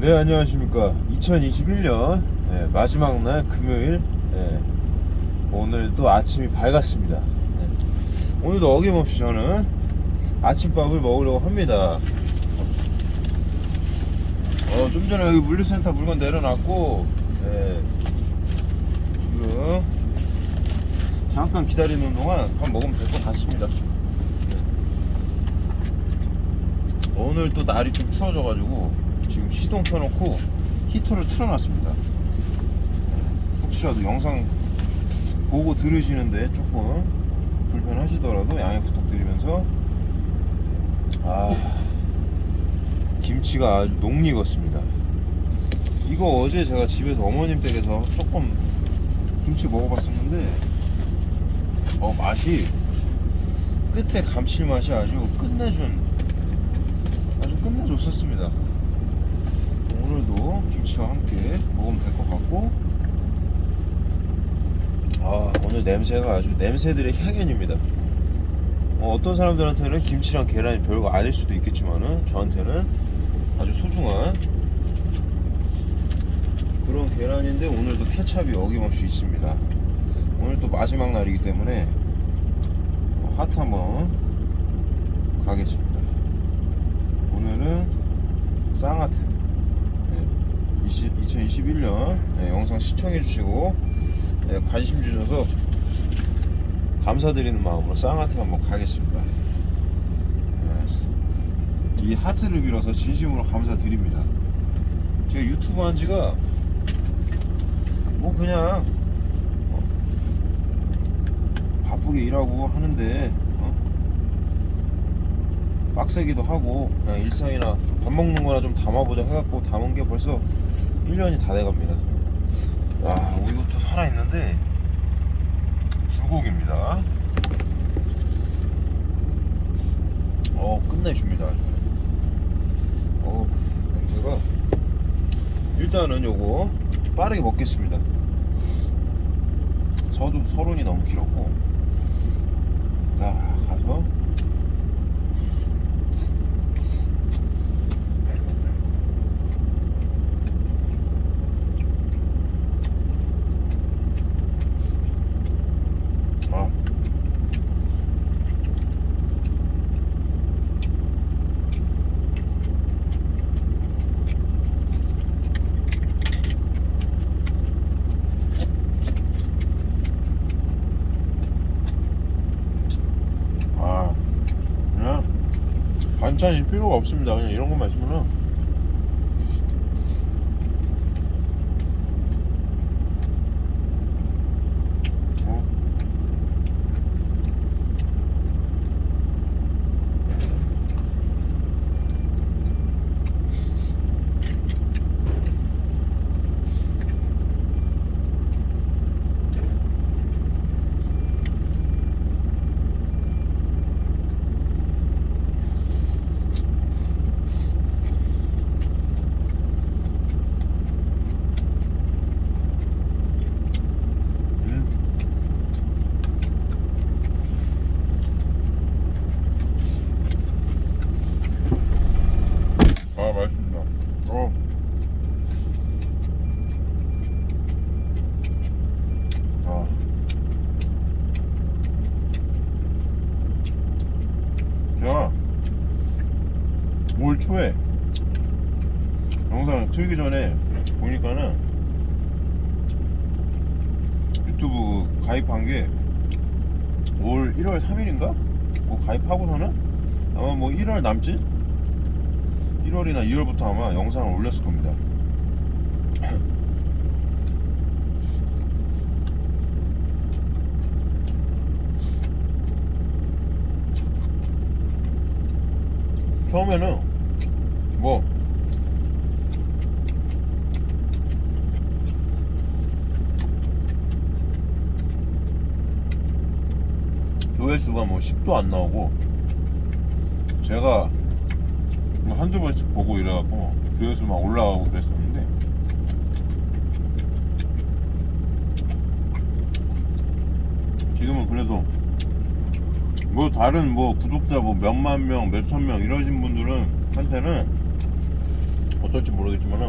네 안녕하십니까. 2021년 마지막 날 금요일 예, 오늘 또 아침이 밝았습니다. 예, 오늘도 어김없이 저는 아침밥을 먹으려고 합니다. 어, 좀 전에 여기 물류센터 물건 내려놨고 예, 지금 잠깐 기다리는 동안 밥 먹으면 될 것 같습니다. 오늘 또 날이 좀 추워져가지고 지금 시동 켜놓고 히터를 틀어놨습니다. 혹시라도 영상 보고 들으시는데 조금 불편하시더라도 양해 부탁드리면서 아 김치가 아주 녹익었습니다. 이거 어제 제가 집에서 어머님 댁에서 조금 김치 먹어봤었는데 어 맛이 끝에 감칠맛이 아주 끝내준 아주 끝내줬었습니다. 오늘도 김치와 함께 먹으면 될 것 같고, 아, 오늘 냄새가 아주 냄새들의 향연입니다. 어, 어떤 사람들한테는 김치랑 계란이 별거 아닐 수도 있겠지만은, 저한테는 아주 소중한 그런 계란인데, 오늘도 케찹이 어김없이 있습니다. 오늘 또 마지막 날이기 때문에, 어, 하트 한번 가겠습니다. 오늘은 쌍하트 네, 20, 2021년 네, 영상 시청해 주시고 네, 관심 주셔서 감사드리는 마음으로 쌍하트 한번 가겠습니다. 네, 이 하트를 빌어서 진심으로 감사드립니다. 제가 유튜브 한 지가 뭐 그냥 어, 바쁘게 일하고 하는데 어? 빡세기도 하고 그냥 일상이나 밥 먹는 거나 좀 담아보자 해갖고 담은 게 벌써 1년이 다 돼갑니다. 와 이것도 살아있는데 불고기입니다. 어 끝내줍니다. 어 냄새가 일단은 요거 빠르게 먹겠습니다. 서도 서론이 너무 길었고. 딱 가서 아. 아, 그냥 반찬이 필요가 없습니다. 그냥 이런 것만 있으면은 어, 음. 아 맛있습니다. 어. 아. 제가 올 초에 영상 틀기 전에 보니까는 유튜브 가입한 게 올 1월 3일인가? 그 가입하고서는 아마 뭐 1월 남짓? 1월이나 2월부터 아마 영상을 올렸을 겁니다. 처음에는 뭐. 조회수가 뭐 10도 안 나오고 제가 뭐 한두 번씩 보고 이래갖고 조회수만 올라가고 그랬었는데 지금은 그래도 뭐 다른 뭐 구독자 뭐 몇만 명, 몇천 명 이러신 분들은 한테는 어, 어떨지 모르겠지만은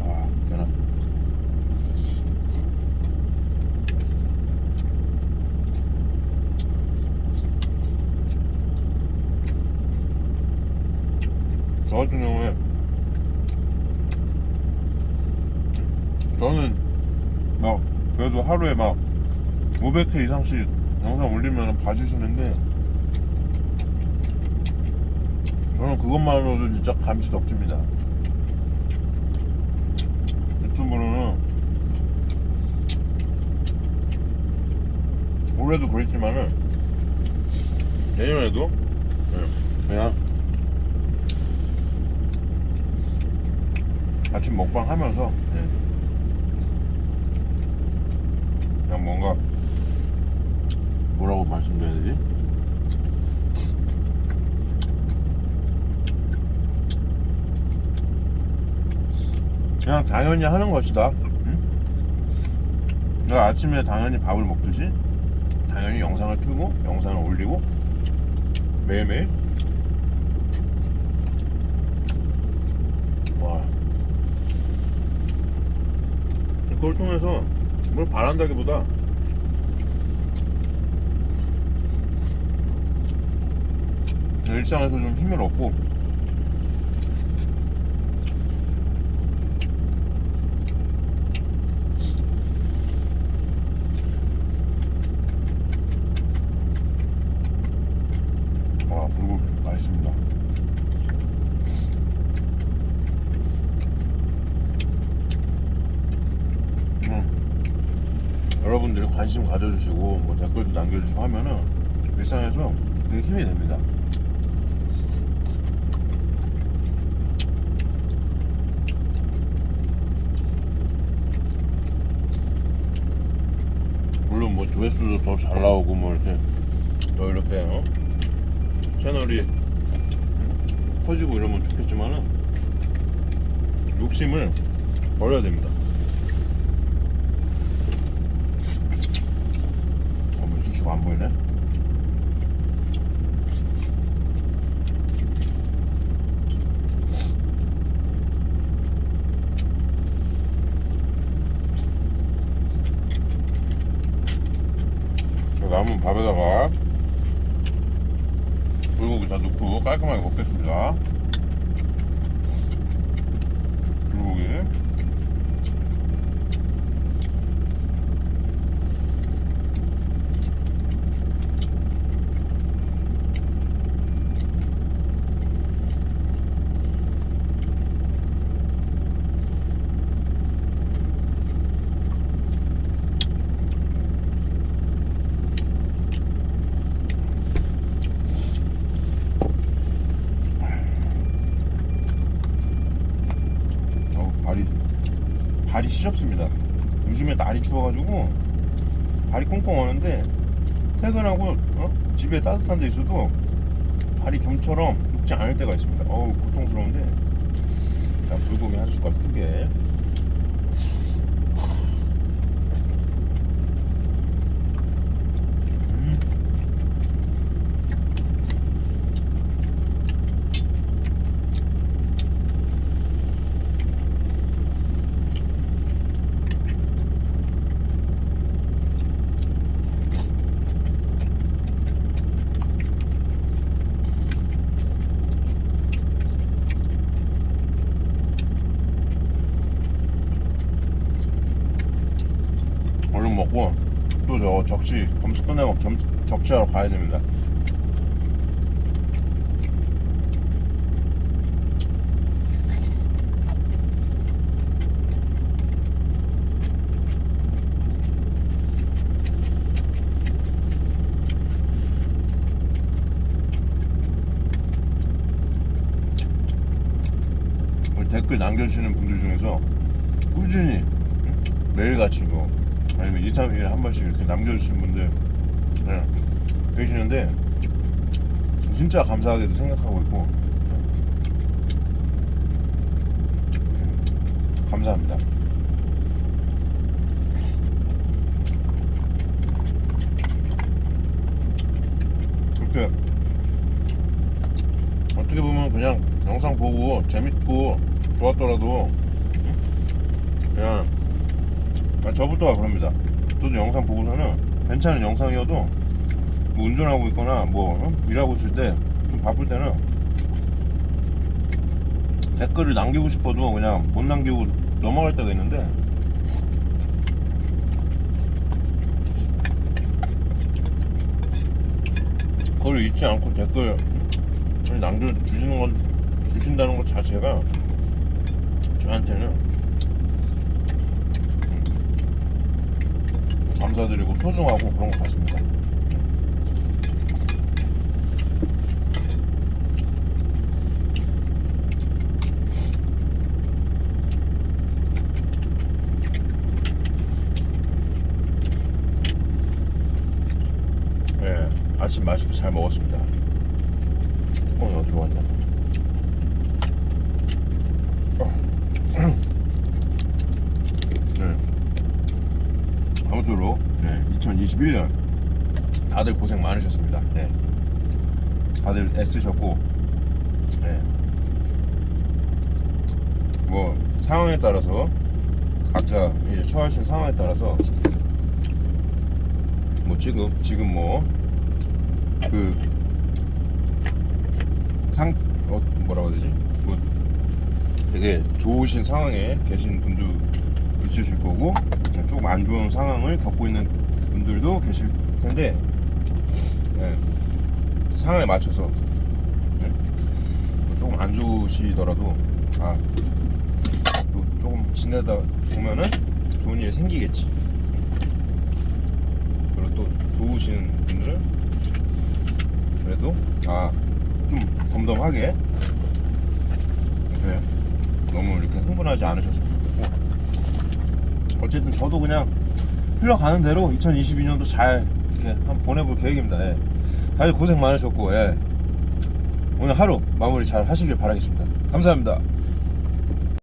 와 괜찮아 저 같은 경우에 저는 막 그래도 하루에 막 500회 이상씩 영상 올리면 봐주시는데 저는 그것만으로도 진짜 감시 덕집니다 유튜브로는 올해도 그랬지만은 내년에도 네, 그냥 아침 먹방 하면서 네. 그냥 뭔가 뭐라고 말씀드려야 되지? 그냥 당연히 하는 것이다. 응? 내가 아침에 당연히 밥을 먹듯이 당연히 영상을 틀고 영상을 올리고 매일매일 와 그걸 통해서 뭘 바란다기보다 일상에서 좀 힘을 얻고 와 불고기 맛있습니다 음. 여러분들이 가져주시고 뭐 댓글도 남겨주시고 하면은 일상에서 되게 힘이 됩니다 물론 뭐 조회수도 더 잘 나오고 뭐 이렇게 더 이렇게 어? 채널이 커지고 이러면 좋겠지만은 욕심을 버려야 됩니다. 어, 뭐안 보이네. 저 남은 밥에다가 불고기 다 넣고 깔끔하게 먹겠습니다. 불고기. 어, 발이 발이 시렵습니다. 요즘에 날이 추워가지고 발이 꽁꽁하는데 퇴근하고 어? 집에 따뜻한 데 있어도 발이 좀처럼 녹지 않을 때가 있습니다. 어우 고통스러운데 자 불고기 한 숟갈 크게 10분 내면 점, 적시하러 가야 됩니다. 댓글 남겨주시는 분들 중에서 꾸준히 매일같이 뭐 아니면 2, 3일에 한 번씩 이렇게 남겨주시는 분들 네, 계시는데 진짜 감사하게도 생각하고 있고 네, 감사합니다. 그렇게 어떻게 보면 그냥 영상 보고 재밌고 좋았더라도 그냥 아, 저부터가 그럽니다. 저도 영상 보고서는 괜찮은 영상이어도 뭐 운전하고 있거나 뭐 어? 일하고 있을 때 좀 바쁠 때는 댓글을 남기고 싶어도 그냥 못 남기고 넘어갈 때가 있는데 그걸 잊지 않고 댓글 남겨주시는 건 주신다는 것 자체가 저한테는 감사드리고 소중하고 그런 것 같습니다. 예, 아침 맛있게 잘 먹었습니다. 뚜껑이 어디로 갔냐? 네. 아무쪼록 네, 2021년 다들 고생 많으셨습니다. 네. 다들 애쓰셨고, 네. 뭐 상황에 따라서 각자 이제 처하신 상황에 따라서 뭐 지금 지금 뭐그 상 어, 뭐라고 해야 되지? 뭐 되게 좋으신 상황에 계신 분도 있으실 거고 조금 안 좋은 상황을 겪고 있는 분들도 계실 텐데 예, 상황에 맞춰서 예, 뭐 조금 안 좋으시더라도 아또 조금 지내다 보면은 좋은 일이 생기겠지. 그리고 또 좋으신 분들은 그래도 아 좀 덤덤하게 이렇게 너무 이렇게 흥분하지 않으셨으면 좋겠고 어쨌든 저도 그냥 흘러가는 대로 2022년도 잘 이렇게 한번 보내볼 계획입니다. 예. 다들 고생 많으셨고 예. 오늘 하루 마무리 잘 하시길 바라겠습니다. 감사합니다.